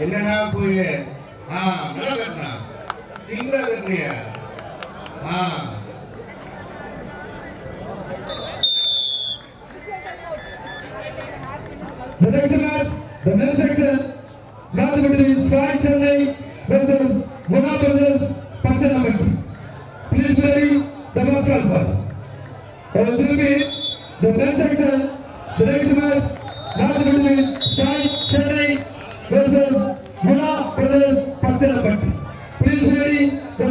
என்னடா போய்? ஆ நல்லா சிங்கிளா ஆ. The next match, the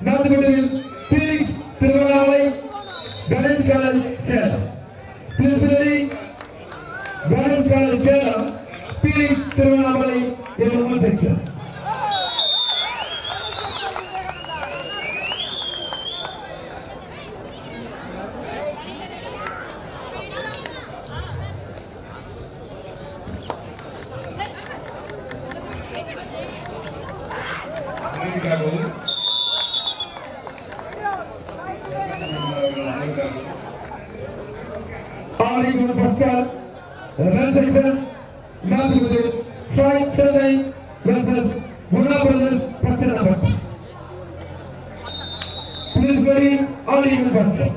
Nada अध्यक्ष विकास गुरु साई सरदाई versus गुरुना brothers पत्थरनापट please very all even person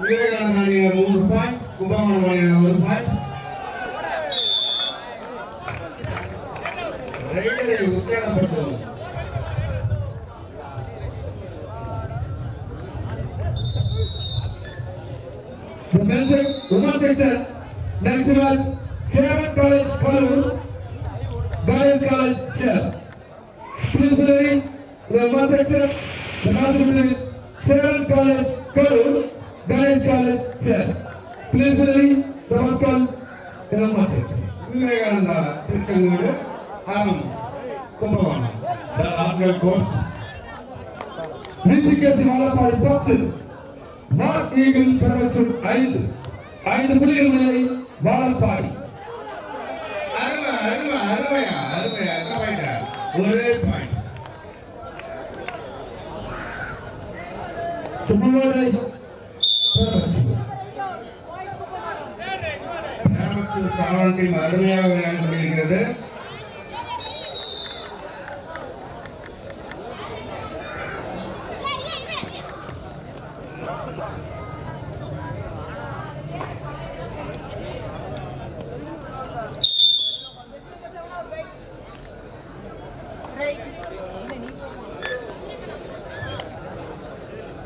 Vivekananda ರೂಪಾಯಿ ಕುಂಭಕೋಣ ರೂಪಾಯಿ men's sec- women's section, next match, Seven College, Kalur, Ganesh College, Shell. Please be ready. The women's section, the match between Seven College, Kalur, Ganesh College, Shell. Please be ready. The first call in the women's section. Vivekananda Tiruchengode ஆரம் Kumbakonam The Arnold coach. விதிகேசி Vazhapadi பத்து mark eagle பெறவற்றும் ஐந்து ஐந்து புள்ளிகள் நிலை வாழப்பாடி ஒரே point அருமையாக விளையாடி கொண்டிருக்கிறது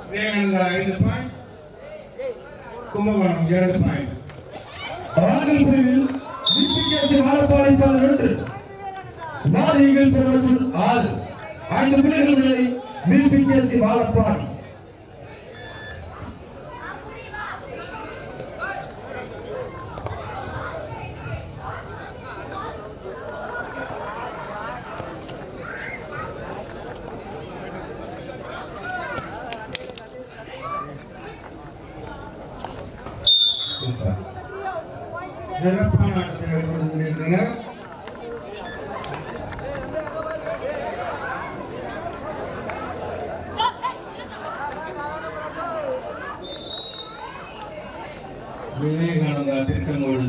விவேகானந்தா ஐந்து பாயிண்ட் கும்பகோணம் இரண்டு பாயிண்ட் ஆண்கள் பிரிவில் விதிகேசி வாழப்பாடி பதினொன்று மார் ஈகிள் பெறவற்றும் ஆறு ஐந்து புள்ளிகள் நிலை விதிகேசி வாழப்பாடி சிறப்பான ஆட்டத்தை ஏற்படுத்தி கொண்டிருக்கிறார் விவேகானந்தா திருச்செங்கோடு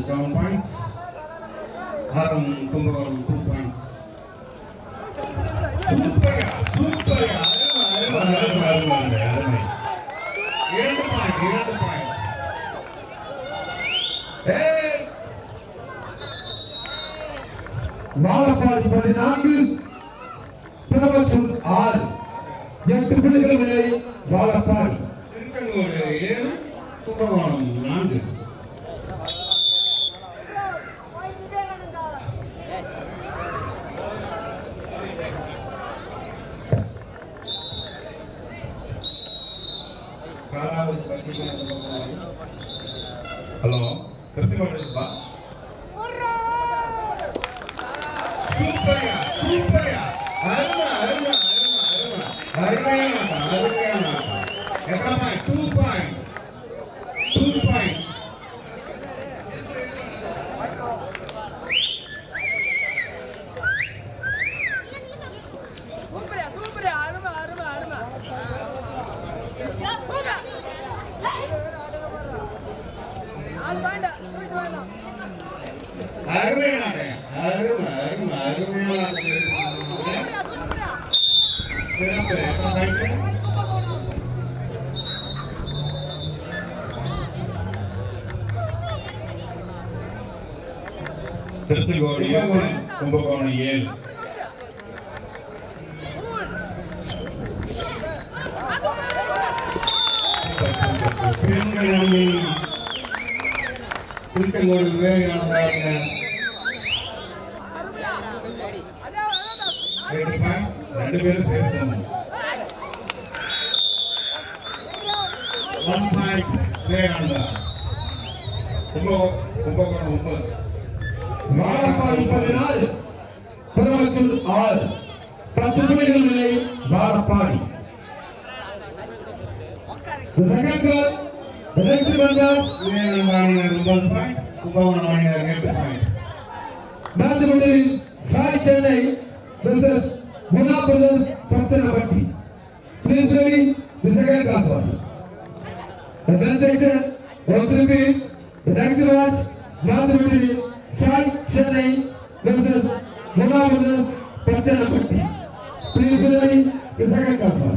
செவன் பாயிண்ட்ஸ் ஆரம் கும்பகோணம் டூ பாயிண்ட்ஸ் சூப்பர்யா சூப்பர்யா அருமை அருமை அருமை அருமை அருமை இரண்டு பாயிண்ட் இரண்டு பாயிண்ட் ஏய்! வாழப்பாடி பதினான்கு பிறவற்றும் ஆறு எட்டு புள்ளிகள் நிலை வாழப்பாடி திருச்செங்கோடு ஏழு கும்பகோணம் హలో ప్రతిభ எட்டு கும்பகோணம் ஏழு பெண்கள் அணி திருச்செங்கோடு விவேகானந்தாங்க அதே அதான் எட்டு பாயிண்ட் ரெண்டு பேரும் சேர்த்து சொன்னோம். ஒன் பாயிண்ட் விவேகானந்தா கும்பகோ- கும்பகோணம் ஒன்பது வாழப்பாடி பதினாறு. பெருமச்சூர் ஆறு. பத்து புள்ளிகள் நிலை Vazhapadi The second goal, the next ஒன்பது பாயிண்ட் கும்பகோணம் எட்டு point Guna Brothers Pathanapatti. the presentation of the bill, the lecturers, Matrimony, Sai Chennai versus Mona Brothers Pachanapatti. Please, the second cover.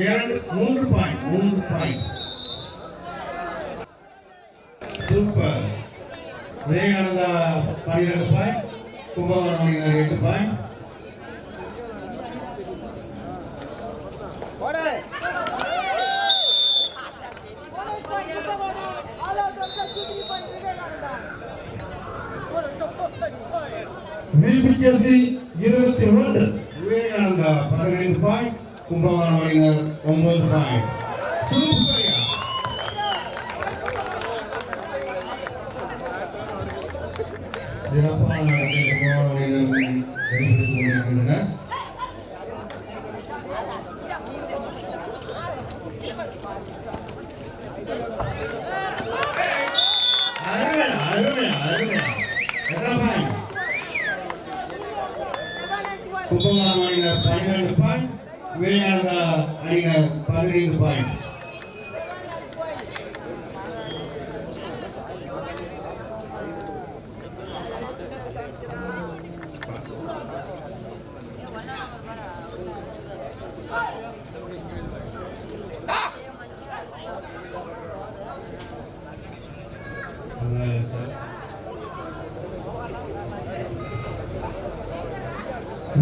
இரண்டு மூன்று பாயிண்ட். மூன்று பாயிண்ட். சூப்பர். விவேகானந்தா பன்னிரண்டு point. Kumbakonam எட்டு point போடு VPLC இருபத்தி ஒன்று விவேகானந்தா பதினைந்து பாயிண்ட் கும்பகோணம் அணியினர் ஒன்பது பாயிண்ட் சூப்பர்யா சிறப்பான நடத்தை கும்பகோணம் அணியினர் வெளிப்படுத்திக் கொண்டிருக்கின்றனர் அருமையா அருமையா அருமையா எத்தனை பாயிண்ட் கும்பகோணம் அணியினர் பன்னிரண்டு பாயிண்ட் விவேகானந்தா அணியினர் பதினைந்து பாயிண்ட்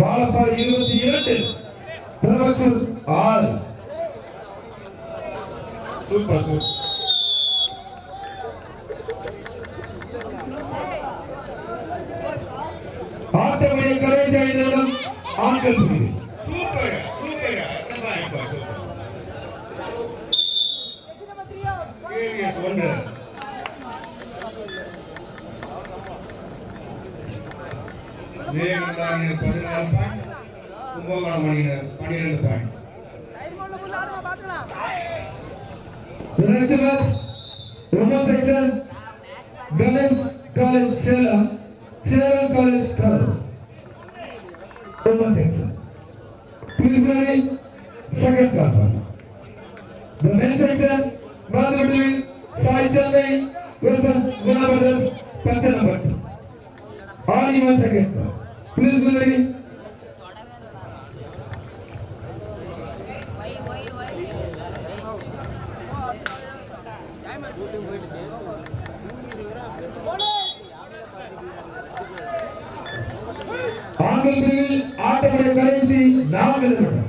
வாழப்பாடு இருபத்தி இரண்டு பெருமச்சூர் ஆறு சூப்பர் சூப்பர் ஆட்டமணி கடைசி ஐந்து நிமிடம் ஆண்கள் பிரிவு சூப்பர் சூப்பர் எத்தனை பாயிண்ட் சூப்பர் கேவிஎஸ் ஒன்று விவேகானந்தா பதினாறு பாயிண்ட் கும்பகோணம் அணியினர் பன்னிரண்டு பாயிண்ட் டைம் கொண்டு புள்ள ஆடுமா ஆட்டமுடைய கடைசி நான்கு நிமிடம்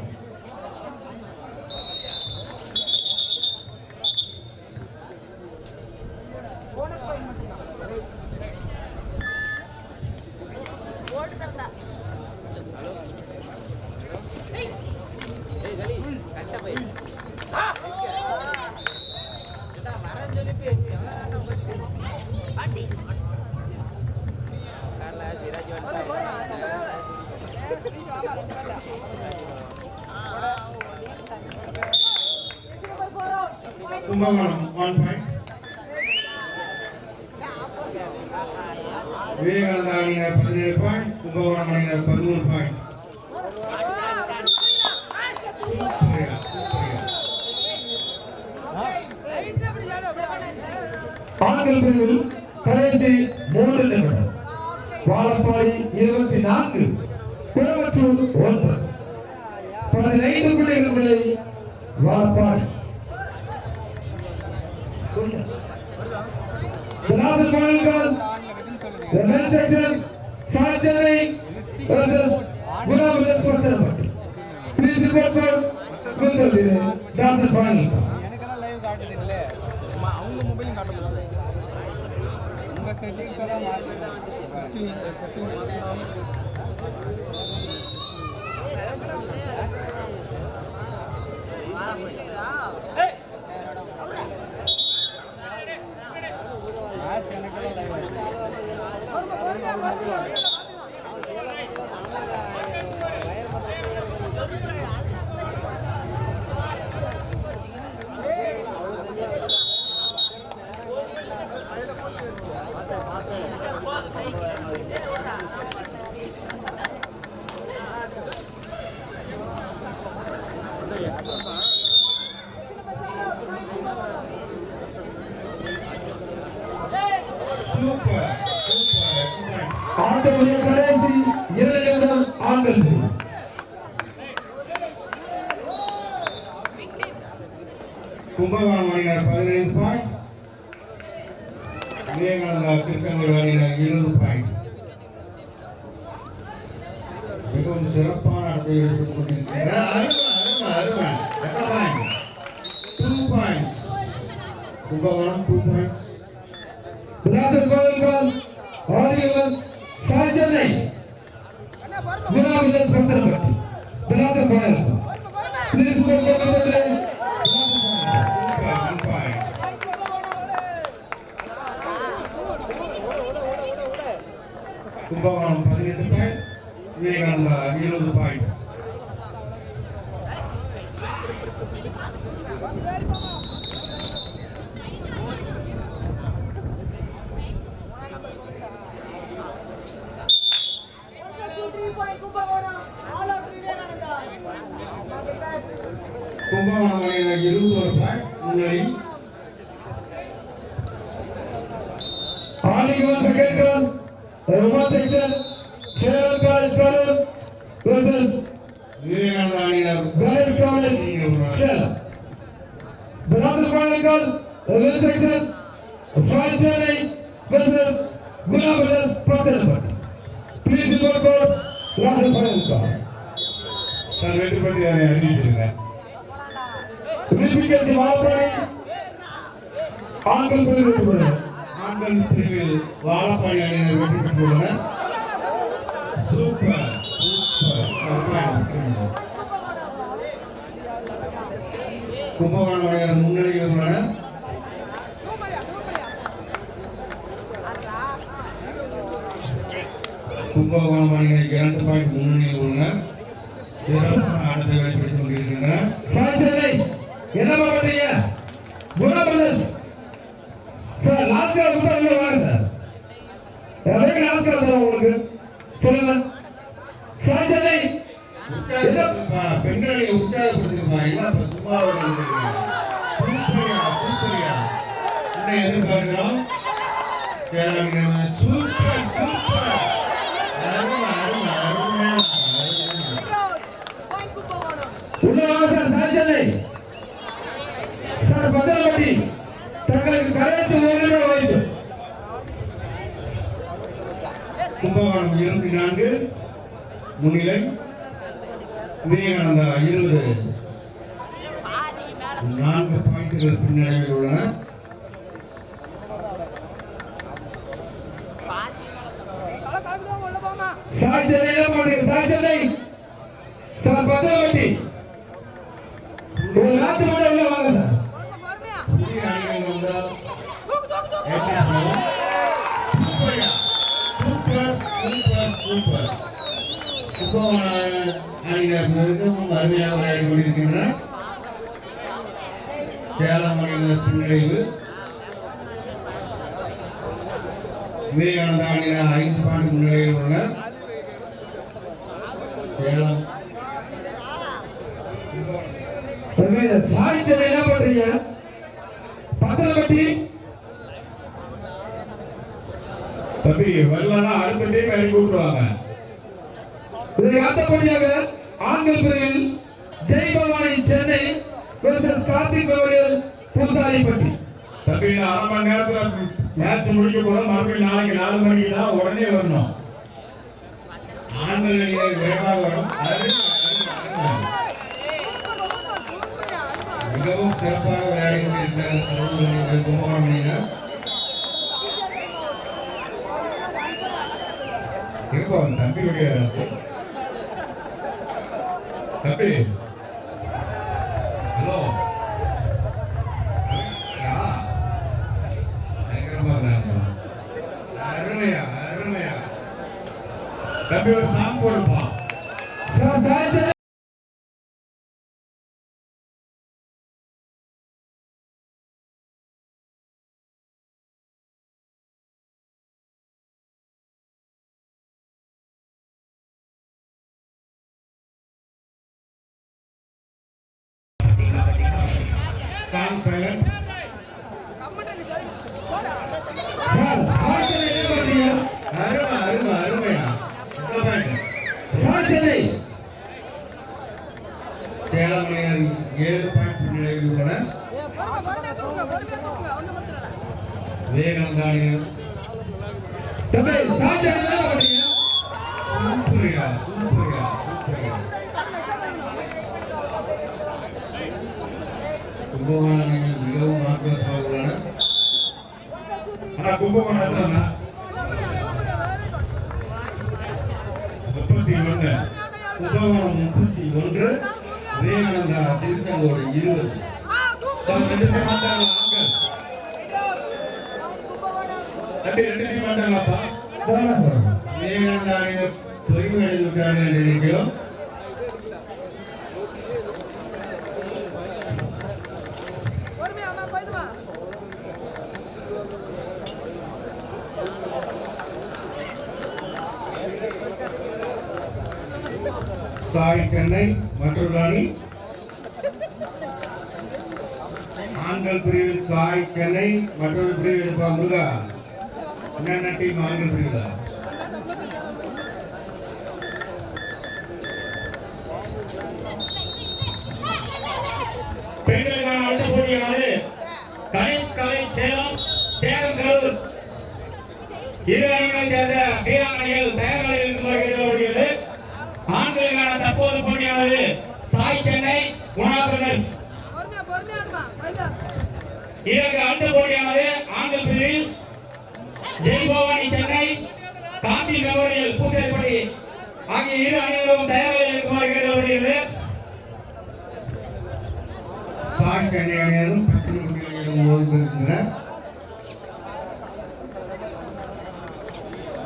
கும்பகோணம் ஒன் பாயிண்ட் விவேகானந்தா அணியினர் பதினேழு பாயிண்ட் கும்பகோணம் அணியினர் பதிமூணு பாயிண்ட் ஆண்கள் பிரிவில் கடைசி மூன்று நிமிடம். வாழப்பாடி இருபத்தி நான்கு. குளமற்றூர் ஒன்று பதினைந்து புள்ளிகள் விலை Vazhapadi The last and final call. The men's section, Sai Chennai versus Guna Brothers Pathanamatti. Please report for Guntur Last and final call. எனக்கெல்லாம் லைவ் காட்டுதில்ல அவங்க மொபைலும் காட்ட முடியாது உங்கள் செட்டிங்ஸ் எல்லாம் மாற்றி செட்டிங் செட்டிங் மாற்றலாம் கும்பகோணம் அணியினர் பதினைந்து பாயிண்ட் விவேகானந்தா திருக்கங்கூர் அணியினர் இருபது பாயிண்ட் மிகவும் சிறப்பான ஆட்டத்தை எடுத்துக் கொண்டிருக்கிறார் அருமை, அருமை, அருமை. எத்தனை point two points Kumbakonam two points call. All given. Sai Chennai. இருபது பாயிண்ட் Chennai versus Guna Brothers Pathanamatti. Please report for last and final call. Sir வெற்றி பெற்று அறிவிச்சிருக்கேன் விபிகேசி வாழப்பாடி ஆண்கள் பிரிவு வெற்றி பெறுகிறது. ஆண்கள் பிரிவில் வாழப்பாடி அணியினர் வெற்றி பெற்றுள்ளனர் சூப்பர். கும்பகோணம் முன்னணியில் உள்ளனர் கும்பகோணம் அணியினர் இரண்டு பாயிண்ட் முன்னணியில் உள்ளனர் சிறப்பான ஆட்டத்தை வெளிப்படுத்திக் சென்னை என்னப்பா பண்றீங்க சார் லாஸ்ட் உள்ள வாங்க சார். எவ்வளவு கால் சார் உங்களுக்கு. சொல்லுங்க. உற்சாகப்படுத்துப்பா, பெண்களை இப்ப சும்மா உட்கார்ந்திருக்கீங்க? சூப்பர்யா சூப்பர்யா உன்னை எதிர்பார்க்கிறோம் சேலம் நிறுவனம். சூப்பர் சூப்பர் அருமை அருமை அருமையான அருமையான உள்ள வாங்க சார் சாய் சென்னை சார் பத்திரப்பட்டி தங்களுக்கு கடைசி ஒரு நிமிடம் வாய்ப்பு. கும்பகோணம் இருபத்தி நான்கு முன்னிலை விவேகானந்தா இருபது. நான்கு பாயிண்ட்கள் பின்னடைவில் உள்ளன. தலை கலந்துடுவோம் சில பதவி ஒரு நாட்டு கும்பகோணம் மிகவும் அருமையாக விளையாடி கொண்டிருக்கின்றனர் சேலம் அணியினர் பின்னடைவு விவேகானந்தா அணியினர் ஐந்து பாயிண்ட் முன்னிலையில் உள்ளனர் சேலம் உண்மையில என்ன பண்றீங்க? பத்திரவட்டி தம்பி வரலன்னா அடுத்த டீம் இறங்கி விட்டுருவாங்க இதை அடுத்தபடியாக ஆண்கள் பிரிவில் ஜெய் பவானி சென்னை வெர்சஸ் கார்த்திக் பவரியல் பூசாரிப்பட்டி தம்பி இந்த அரை மணி நேரத்தில் மேட்ச் முடிக்க போதும் மறுபடியும் நாளைக்கு நாலு மணிக்கு தான் உடனே வரணும். ஆண்கள் விரைவாக வரும். மிகவும் சிறப்பாக விளையாடி கொண்டிருக்கிறார் ஆண்கள் அணியினர் கும்பகோணம் அணியினர். தம்பியுடைய தம்பி ஹலோ பயங்கரமா இருந்தாங்க. அருமையா அருமையா தம்பி ஒரு சாங் போடுப்பா சூப்பர்யா கும்பகோணம் மிகவும் ஆனா கும்பகோணம் முப்பத்தி கும்பகோணம் முப்பத்தி ஒன்று. விவேகானந்தா திருச்செங்கோடு இருபது சார் ரெண்டு டீம் வந்தாங்களா ஆண்கள் தம்பி ரெண்டு டீம் வந்தாங்களாப்பா சார் சார் விவேகானந்தா அணியினர் தொய்வு அடைந்து விட்டார்கள் என்று நினைக்கிறோம் பொறுமையா அம்மா போயிட்டு வா சாய் சென்னை மற்றொரு அணி. ஆண்கள் பிரிவில் சாய் சென்னை மற்றொரு பிரிவில் முருகா. என்னென்ன டீம் ஆண்கள் பிரிவில் பெண்களுக்கான அடுத்த போட்டியானது கணேஷ் கலை சேலம் சேலம் கரூர் இரு அணிகளை சேர்ந்த வீராங்கனைகள் தயார் நிலையில் ஆண்களுக்கான தற்போது போட்டியானது சாய் சென்னை குணா பிரதர்ஸ். இதற்கு அடுத்த போட்டியானது ஆண்கள் பிரிவில் ஜெய் பவானி சென்னை காந்தி மெமோரியல் பூசைப்படி ஆகிய இரு அணிகளும் தயாரில் இருக்குமாறு கேட்கப்படுகிறது சாய் சென்னை அணியினரும் பத்து நிமிடங்களிலும் ஓய்வு இருக்கின்றனர்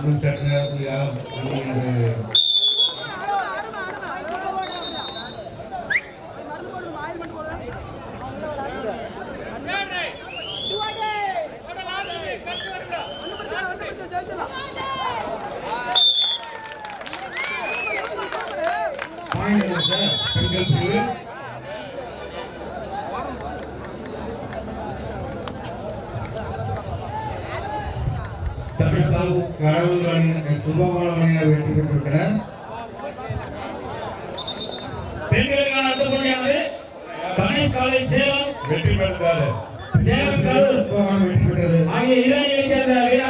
இன்னும் சற்று நேரத்தில் யாரும் அணி கும்பகோணம் அணியினர் வெற்றி பெற்றிருக்கிறார்